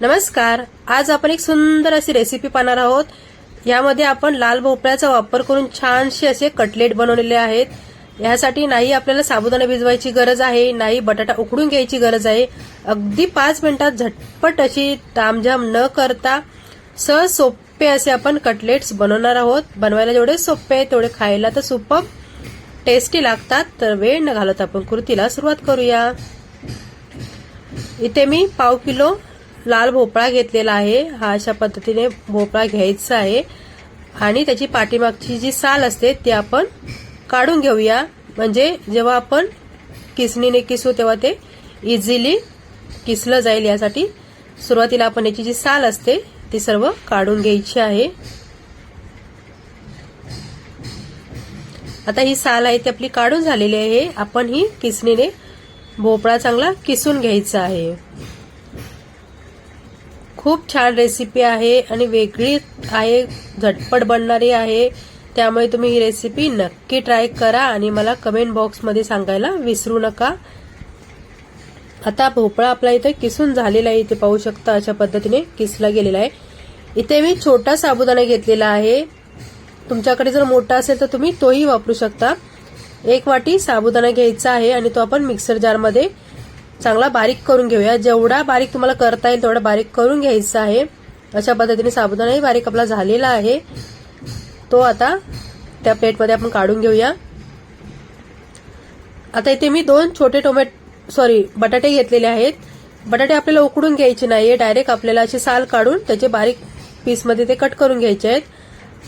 नमस्कार आज आपण एक सुंदर अशी रेसिपी पाहणार आहोत. यामध्ये आपण लाल भोपळ्याचा वापर करून छानसे असे कटलेट बनवलेले आहेत. यासाठी नाही आपल्याला साबुदाणा भिजवायची गरज आहे नाही बटाटा उकडून घ्यायची गरज आहे. अगदी पाच मिनिटात झटपट अशी तामझाम न करता सहज सोपे असे आपण कटलेट्स बनवणार आहोत. बनवायला जेवढे सोपे आहे तेवढे खायला तर सुपम टेस्टी लागतात. तर वेळ न घालत आपण कृतीला सुरुवात करूया. इथे मी पाव किलो लाल भोपळा घेतलेला आहे. हा अशा पद्धतीने भोपळा घ्यायचा आहे. आणि त्याची पाठीमागची जी साल असते ती आपण काढून घेऊया. म्हणजे जेव्हा आपण किसणीने किसू तेव्हा ते इझिली किसलं जाईल यासाठी. सुरुवातीला आपण याची जी साल असते ती सर्व काढून घ्यायची आहे. आता ही साल आहे ती आपली काढून झालेली आहे. आपण ही किसणीने भोपळा चांगला किसून घ्यायचा आहे. खूप छान रेसिपी आहे आणि वेगळी आहे झटपट बनणारी आहे. त्यामुळे तुम्ही ही रेसिपी नक्की ट्राय करा आणि मला कमेंट बॉक्समध्ये सांगायला विसरू नका. आता भोपळा आपला इथे किसून झालेला आहे इथे पाहू शकता अशा पद्धतीने किसला गेलेला आहे. इथे मी छोटा साबुदाणा घेतलेला आहे. तुमच्याकडे जर मोठा असेल तर तुम्ही तोही वापरू शकता. एक वाटी साबुदाणा घ्यायचा आहे आणि तो आपण मिक्सर जारमध्ये चांगला बारीक करून घेऊया. जेवढा बारीक तुम्हाला करता येईल तेवढा बारीक करून घ्यायचा आहे. अशा पद्धतीने साबुदाणाही बारीक आपला झालेला आहे. तो आता त्या प्लेटमध्ये आपण काढून घेऊया. आता इथे मी दोन छोटे टोमॅटो सॉरी बटाटे घेतलेले आहेत. बटाटे आपल्याला उकडून घ्यायचे नाहीये. डायरेक्ट आपल्याला अशी साल काढून त्याचे बारीक पीसमध्ये ते कट करून घ्यायचे आहेत.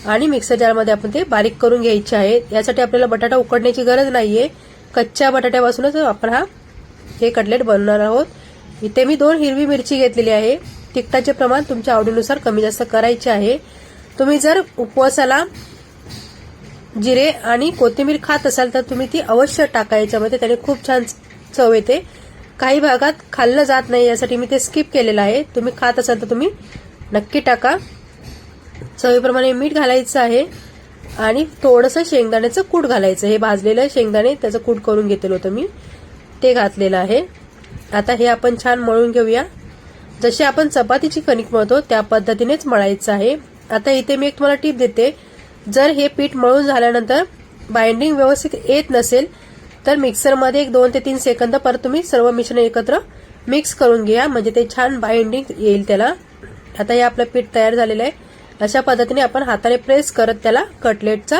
आणि मिक्सर जारमध्ये आपण ते बारीक करून घ्यायचे आहेत. यासाठी आपल्याला बटाटा उकडण्याची गरज नाहीये. कच्च्या बटाट्यापासूनच आपण हा हे कटलेट बनवणार आहोत. इथे मी दोन हिरवी मिरची घेतलेली आहे. तिखटाचे प्रमाण तुमच्या आवडीनुसार कमी जास्त करायचे आहे. तुम्ही जर उपवासाला जिरे आणि कोथिंबीर खात असाल तर तुम्ही ती अवश्य टाका. याच्यामध्ये त्याने खूप छान चव येते. काही भागात खाल्लं जात नाही यासाठी मी ते स्किप केलेलं आहे. तुम्ही खात असाल तर तुम्ही नक्की टाका. चवीप्रमाणे मीठ घालायचं आहे आणि थोडंसं शेंगदाण्याचं कूट घालायचं हे भाजलेलं शेंगदाणे त्याचं कूट करून घेतलं होतं मी. ते घातलेलं आहे. आता हे आपण छान मळून घेऊया. जशी आपण चपातीची कणिक मळतो त्या पद्धतीनेच मळायचं आहे. आता इथे मी एक तुम्हाला टीप देते. जर हे पीठ मळून झाल्यानंतर बाइंडिंग व्यवस्थित येत नसेल तर मिक्सरमध्ये एक दोन ते तीन सेकंद परत तुम्ही सर्व मिश्रण एकत्र मिक्स करून घ्या. म्हणजे ते छान बाइंडिंग येईल त्याला. आता हे आपलं पीठ तयार झालेलं आहे. अशा पद्धतीने आपण हाताने प्रेस करत त्याला कटलेटचा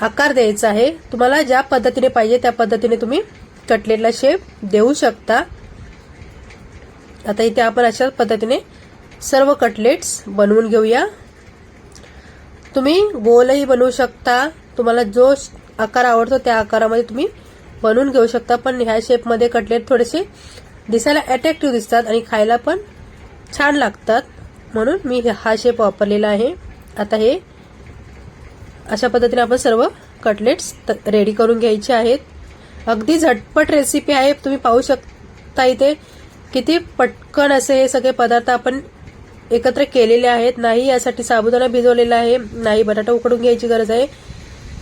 आकार द्यायचा आहे. तुम्हाला ज्या पद्धतीने पाहिजे त्या पद्धतीने तुम्ही कटलेटला शेप देऊ शकता. आता इथे आपण अशा पद्धतीने सर्व कटलेट्स बनवून घेऊया. तुम्ही गोलही बनवू शकता. तुम्हाला जो आकार आवडतो त्या आकारामध्ये तुम्ही बनवून घेऊ शकता. पण ह्या शेपमध्ये कटलेट थोडेसे दिसायला अट्रॅक्टिव्ह दिसतात आणि खायला पण छान लागतात. म्हणून मी हा शेप वापरलेला आहे. आता हे अशा पद्धतीने आपण सर्व कटलेट्स रेडी करून घ्यायचे आहेत. अगदी झटपट रेसिपी आहे. तुम्ही पाहू शकता इथे किती पटकन असे हे सगळे पदार्थ आपण एकत्र केलेले आहेत. नाही यासाठी साबुदाणा भिजवलेला आहे. नाही बटाटा उकडून घ्यायची गरज आहे.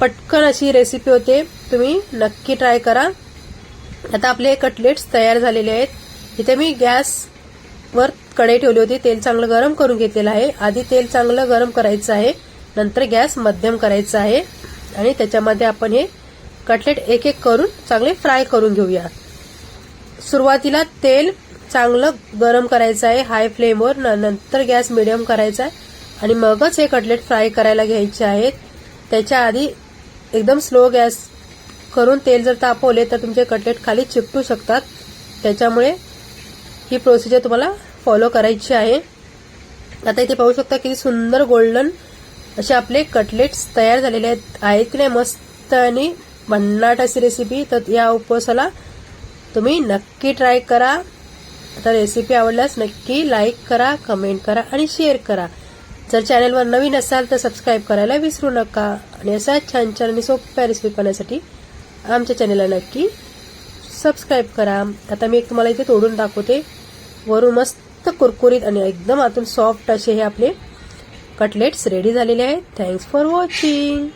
पटकन अशी रेसिपी होते. तुम्ही नक्की ट्राय करा. आता आपले कटलेट्स तयार झालेले आहेत. इथे मी गॅसवर कढई ठेवली होती. तेल चांगलं गरम करून घेतलेलं आहे. आधी तेल चांगलं गरम करायचं आहे. नंतर गॅस मध्यम करायचा आहे. आणि त्याच्यामध्ये आपण हे कटलेट एक एक करून चांगले फ्राय करून घेऊया. सुरुवातीला तेल चांगलं गरम करायचं आहे हाय फ्लेमवर नंतर गॅस मिडियम करायचा आहे आणि मगच हे कटलेट फ्राय करायला घ्यायचे आहेत. त्याच्या आधी एकदम स्लो गॅस करून तेल जर तापवले तर तुमचे कटलेट खाली चिपटू शकतात. त्याच्यामुळे ही प्रोसिजर तुम्हाला फॉलो करायची आहे. आता इथे पाहू शकता किती सुंदर गोल्डन असे आपले कटलेट्स तयार झालेले आहेत. आहेत की नाही? मस्त आणि भन्नाट अशी रेसिपी तर या उपवासाला तुम्ही नक्की ट्राय करा. तर रेसिपी आवडल्यास नक्की लाईक करा कमेंट करा आणि शेअर करा. जर चॅनलवर नवीन असाल तर सबस्क्राईब करायला विसरू नका. आणि अशा छान छान आणि सोप्या रेसिपी करण्यासाठी आमच्या चॅनलला नक्की सबस्क्राईब करा. आता मी एक तुम्हाला इथे तोडून दाखवते. वरून मस्त कुरकुरीत आणि एकदम आतून सॉफ्ट असे हे आपले कटलेट्स रेडी झालेले आहेत. Thanks for watching